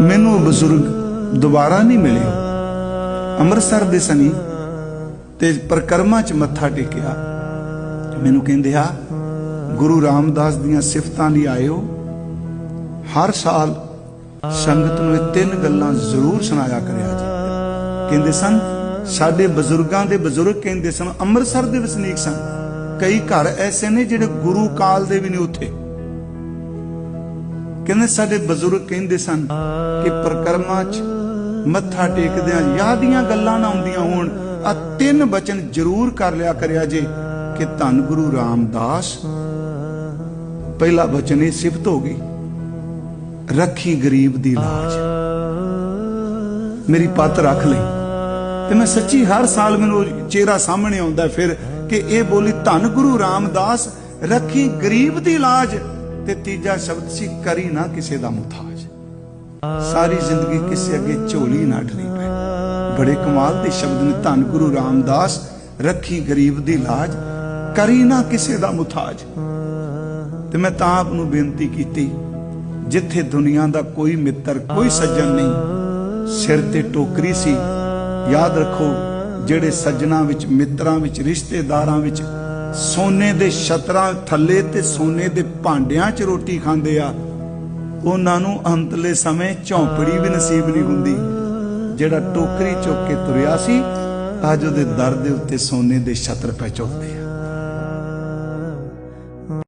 ਮੈਨੂੰ ਉਹ ਬਜ਼ੁਰਗ ਦੁਬਾਰਾ ਨਹੀਂ ਮਿਲੇ। ਅੰਮ੍ਰਿਤਸਰ ਦੇ ਸਨੀ ਤੇ ਪ੍ਰਕਰਮਾ ਚ ਮੱਥਾ ਟੇਕਿਆ। ਮੈਨੂੰ ਕਹਿੰਦੇ ਆ ਗੁਰੂ ਰਾਮਦਾਸ ਦੀਆਂ ਸਿਫਤਾਂ ਲਈ ਆਇਓ। ਹਰ ਸਾਲ ਸੰਗਤ ਨੂੰ ਇਹ ਤਿੰਨ ਗੱਲਾਂ ਜ਼ਰੂਰ ਸੁਣਾਇਆ ਕਰਿਆ ਜੀ। ਕਹਿੰਦੇ ਸਨ, ਸਾਡੇ ਬਜ਼ੁਰਗਾਂ ਦੇ ਬਜ਼ੁਰਗ ਕਹਿੰਦੇ ਸਨ, ਅੰਮ੍ਰਿਤਸਰ ਦੇ ਵਸਨੀਕ ਸਨ। ਕਈ ਘਰ ਐਸੇ ਨੇ ਜਿਹੜੇ ਗੁਰੂ ਕਾਲ ਦੇ ਵੀ ਨਹੀਂ ਉੱਥੇ। ਕਹਿੰਦੇ ਸਾਡੇ ਬਜ਼ੁਰਗ ਕਹਿੰਦੇ ਸਨ ਕਿ ਪ੍ਰਕਰਮਾਂ 'ਚ ਮੱਥਾ ਟੇਕਦਿਆਂ ਯਾਦੀਆਂ ਗੱਲਾਂ ਨਾ ਆਉਂਦੀਆਂ ਹੋਣ। ਆ ਤਿੰਨ ਬਚਨ ਜ਼ਰੂਰ ਕਰ ਲਿਆ ਕਰਿਆ ਜੇ ਕਿ ਧੰਨ ਗੁਰੂ ਰਾਮਦਾਸ। ਪਹਿਲਾ ਬਚਨ ਇਹ ਸਿਫਤ ਹੋ ਗਈ, ਰੱਖੀ ਗਰੀਬ ਦੀ ਲਾਜ। ਮੇਰੀ ਪੱਤ ਰੱਖ ਲਈ। ਤੇ ਮੈਂ ਸੱਚੀ ਹਰ ਸਾਲ ਮੈਨੂੰ ਚਿਹਰਾ ਸਾਹਮਣੇ ਆਉਂਦਾ ਫਿਰ ਕਿ ਇਹ ਬੋਲੀ ਧੰਨ ਗੁਰੂ ਰਾਮਦਾਸ, ਰੱਖੀ ਗਰੀਬ ਦੀ ਲਾਜ। ਤੇ ਤੀਜਾ ਸ਼ਬਦ ਸੀ, ਕਰੀ ਨਾ ਕਿਸੇ ਦਾ ਮੁਤਾਜ ਸਾਰੀ ਜ਼ਿੰਦਗੀ ਕਿਸੇ ਅੱਗੇ ਝੋਲੀ ਨਾ ਢਣੀ ਪਏ ਬੜੇ ਕਮਾਲ ਦੇ ਸ਼ਬਦ ਨੇ, ਧੰਨ ਗੁਰੂ ਰਾਮਦਾਸ, ਰੱਖੀ ਗਰੀਬ ਦੀ ਲਾਜ, ਕਰੀ ਨਾ ਕਿਸੇ ਦਾ ਮੁਤਾਜ ਤੇ ਮੈਂ ਤਾਂ ਆਪ ਨੂੰ ਬੇਨਤੀ ਕੀਤੀ, ਜਿੱਥੇ ਦੁਨੀਆ ਦਾ ਕੋਈ ਮਿੱਤਰ, ਕੋਈ ਸੱਜਣ ਨਹੀਂ, ਸਿਰ ਤੇ ਟੋਕਰੀ ਸੀ। ਯਾਦ ਰੱਖੋ, ਜਿਹੜੇ ਸੱਜਣਾ ਵਿੱਚ, ਮਿੱਤਰਾਂ ਵਿੱਚ, ਰਿਸ਼ਤੇਦਾਰਾਂ ਵਿੱਚ ਸੋਨੇ ਦੇ ਛਤਰਾਂ ਥੱਲੇ ਤੇ ਸੋਨੇ ਦੇ ਭਾਂਡਿਆਂ 'ਚ ਰੋਟੀ ਖਾਂਦੇ ਆ, ਉਹਨਾਂ ਨੂੰ ਅੰਤਲੇ ਸਮੇਂ ਝੌਂਪੜੀ ਵੀ ਨਸੀਬ ਨਹੀਂ ਹੁੰਦੀ। ਜਿਹੜਾ ਟੋਕਰੀ ਚੁੱਕ ਕੇ ਤੁਰਿਆ ਸੀ, ਅੱਜ ਉਹਦੇ ਦਰ ਦੇ ਉੱਤੇ ਸੋਨੇ ਦੇ ਛਤਰ ਪੈ ਚੁੱਕਦੇ ਆ।